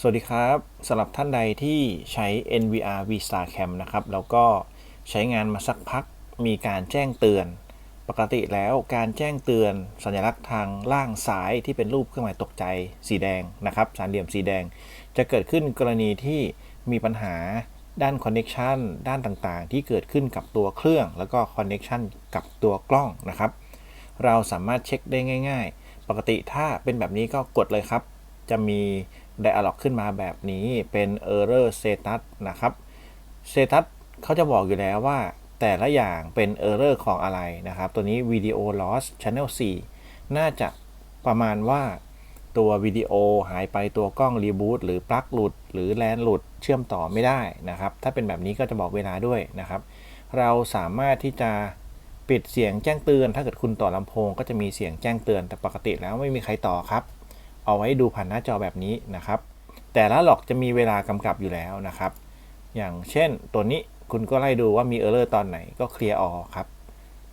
สวัสดีครับสำหรับท่านใดที่ใช้ NVR Vista Cam นะครับ แล้วก็ใช้งานมาสักพักมีการแจ้งเตือน ปกติแล้วการแจ้งเตือนสัญลักษณ์ทางล่างซ้ายที่เป็นรูปเครื่องหมายตกใจสีแดงนะครับสามเหลี่ยมสีแดง จะเกิดขึ้นกรณีที่มีปัญหาด้านคอนเน็ชันด้านต่างๆ ที่เกิดขึ้นกับตัวเครื่อง แล้วก็คอนเน็ชันกับตัวกล้องนะครับ เราสามารถเช็คได้ง่าย ๆ ปกติถ้าเป็นแบบนี้ก็กดเลยครับ จะมี dialog ขึ้นมาแบบนี้เป็น error status นะครับ status เขาจะบอกอยู่แล้วว่าแต่ละอย่างเป็น error ของอะไรนะครับ ตัวนี้ video loss channel 4 น่าจะประมาณว่าตัววิดีโอหายไปตัวกล้องรีบูตหรือปลั๊กหลุด หรือแลนหลุดเชื่อมต่อไม่ได้นะครับ ถ้าเป็นแบบนี้ก็จะบอกเวลาด้วยนะครับ เราสามารถที่จะปิดเสียงแจ้งเตือน ถ้าเกิดคุณต่อลำโพงก็จะมีเสียงแจ้งเตือนแต่ปกติแล้วไม่มีใครต่อครับ เอาไว้ดูผ่านหน้าจอแบบนี้นะครับ แต่ละหลอกจะมีเวลากำกับอยู่แล้วนะครับ อย่างเช่นตัวนี้คุณก็ไล่ดูว่ามีเออร์เลอร์ตอนไหนก็เคลียร์ออครับ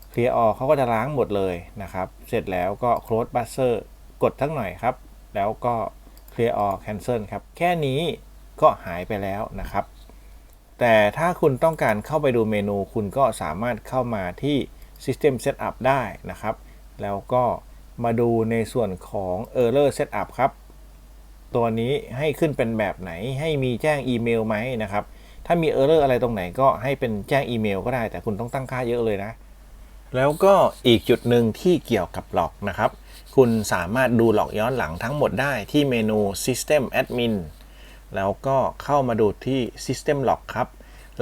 เคลียร์ออเขาก็จะล้างหมดเลยนะครับ เสร็จแล้วก็ close buzzer กดทั้งหน่อยครับ แล้วก็ clear all cancel ครับ แค่นี้ก็หายไปแล้วนะครับ แต่ถ้าคุณต้องการเข้าไปดูเมนู คุณก็สามารถเข้ามาที่ System Setup ได้นะครับ แล้วก็ มาดูในส่วนของ Error Setup ครับ ตัวนี้ให้ขึ้นเป็นแบบไหน ให้มีแจ้งอีเมลไหมนะครับ ถ้ามี Error อะไรตรงไหนก็ให้เป็นแจ้งอีเมลก็ได้ แต่คุณต้องตั้งค่าเยอะเลยนะ แล้วก็อีกจุดหนึ่งที่เกี่ยวกับหลอกนะครับ คุณสามารถดูหลอกย้อนหลังทั้งหมดได้ที่เมนู System Admin แล้วก็เข้ามาดูที่ System Log ครับ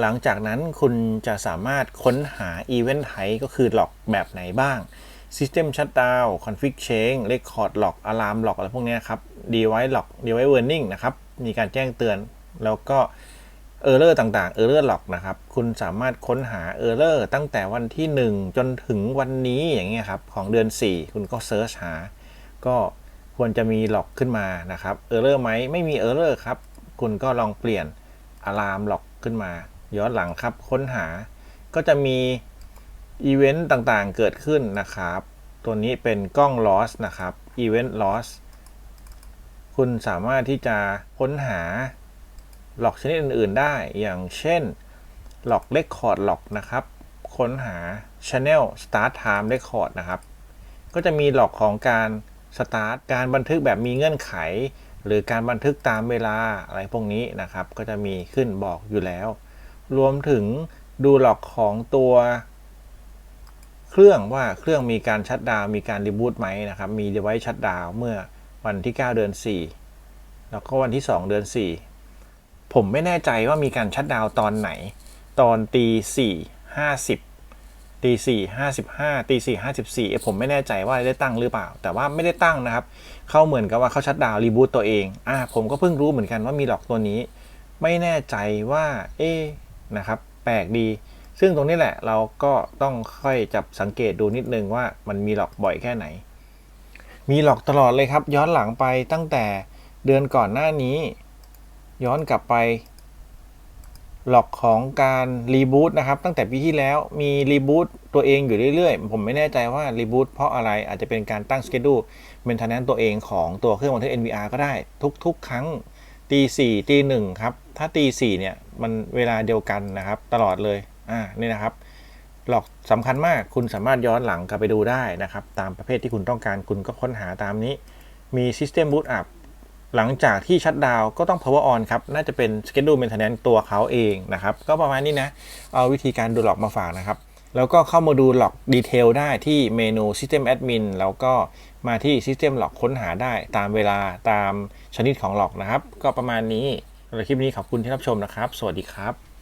หลังจากนั้นคุณจะสามารถค้นหา Event Type ก็คือหลอกแบบไหนบ้าง System Shutdown Config Change Record Log Alarm Log อะไรพวกนี้ครับ Device Log Device Warning นะครับ มีการแจ้งเตือน แล้วก็ Error ต่างๆ Error Log นะครับ คุณสามารถค้นหา Error ตั้งแต่วันที่ 1 จนถึงวันนี้อย่างเงี้ยครับ ของเดือน 4 คุณก็เซิร์ชหา ก็ควรจะมีหลอกขึ้นมานะครับ Error ไหมไม่มี Error ครับ คุณก็ลองเปลี่ยน Alarm Log ขึ้นมา ย้อนหลังครับ ค้นหาก็จะมี อีเวนต์ต่างๆเกิดขึ้นนะครับ ตัวนี้เป็นกล้อง loss นะครับ event loss คุณสามารถที่จะค้นหาหลอกชนิดอื่น ๆ ได้อย่างเช่นหลอก record หลอกนะครับ ค้นหา channel start time record นะครับ ก็จะมีหลอกของการ start การบันทึกแบบมีเงื่อนไข หรือการบันทึกตามเวลาอะไรพวกนี้นะครับ ก็จะมีขึ้นบอกอยู่แล้ว รวมถึงดูหลอกของตัว เครื่องว่าเครื่องมีการชัดดาวมีการรีบูตไหมนะครับ มี device ชัดดาวเมื่อวันที่ 9 เดือน 4 แล้วก็วันที่ 2 เดือน 4 ผมไม่แน่ใจว่ามีการชัดดาวตอนไหน ตอนตี4 50ตี4 55ตี4 54ผมไม่แน่ใจว่าได้ตั้งหรือเปล่า แต่ว่าไม่ได้ตั้งนะครับ เขาเหมือนกับว่าเขาชัดดาวรีบูตตัวเองอ่าผมก็เพิ่งรู้เหมือนกันว่ามีหลอกตัวนี้ ไม่แน่ใจว่าเอ๊นะครับ แปลกดี ซึ่งตรงนี้แหละเราก็ต้องค่อยจับสังเกตดูนิดนึงว่ามันมีหลอกบ่อยแค่ไหน มีหลอกตลอดเลยครับ ย้อนหลังไปตั้งแต่เดือนก่อนหน้านี้ ย้อนกลับไปหลอกของการรีบูตนะครับ ตั้งแต่ปีที่แล้วมีรีบูตตัวเองอยู่เรื่อยๆ ผมไม่แน่ใจว่ารีบูตเพราะอะไรอาจจะเป็นการตั้งสเกดูเมนเทนแนนตัวเองของตัวเครื่องบันทึก NVR ก็ได้ ทุกๆ ครั้งตีสี่ตีหนึ่งครับ ถ้าตีสี่เนี่ย มันเวลาเดียวกันนะครับ ตลอดเลย อ่านี่นะครับหลอกสำคัญมากคุณสามารถย้อนหลังกลับไปดูได้นะครับ ตามประเภทที่คุณต้องการคุณก็ค้นหาตามนี้ มี System Boot Up หลังจากที่ชัดดาวก็ต้อง power on ครับ น่าจะเป็น schedule maintenance ตัวเขาเองนะครับ ก็ประมาณนี้นะ เอาวิธีการดูหลอกมาฝากนะครับ แล้วก็เข้ามาดูหลอกดีเทลได้ที่เมนู System Admin แล้วก็มาที่ System หลอกค้นหาได้ตามเวลาตามชนิดของหลอกนะครับ ก็ประมาณนี้สำหรับคลิปนี้ขอบคุณที่รับชมนะครับ สวัสดีครับ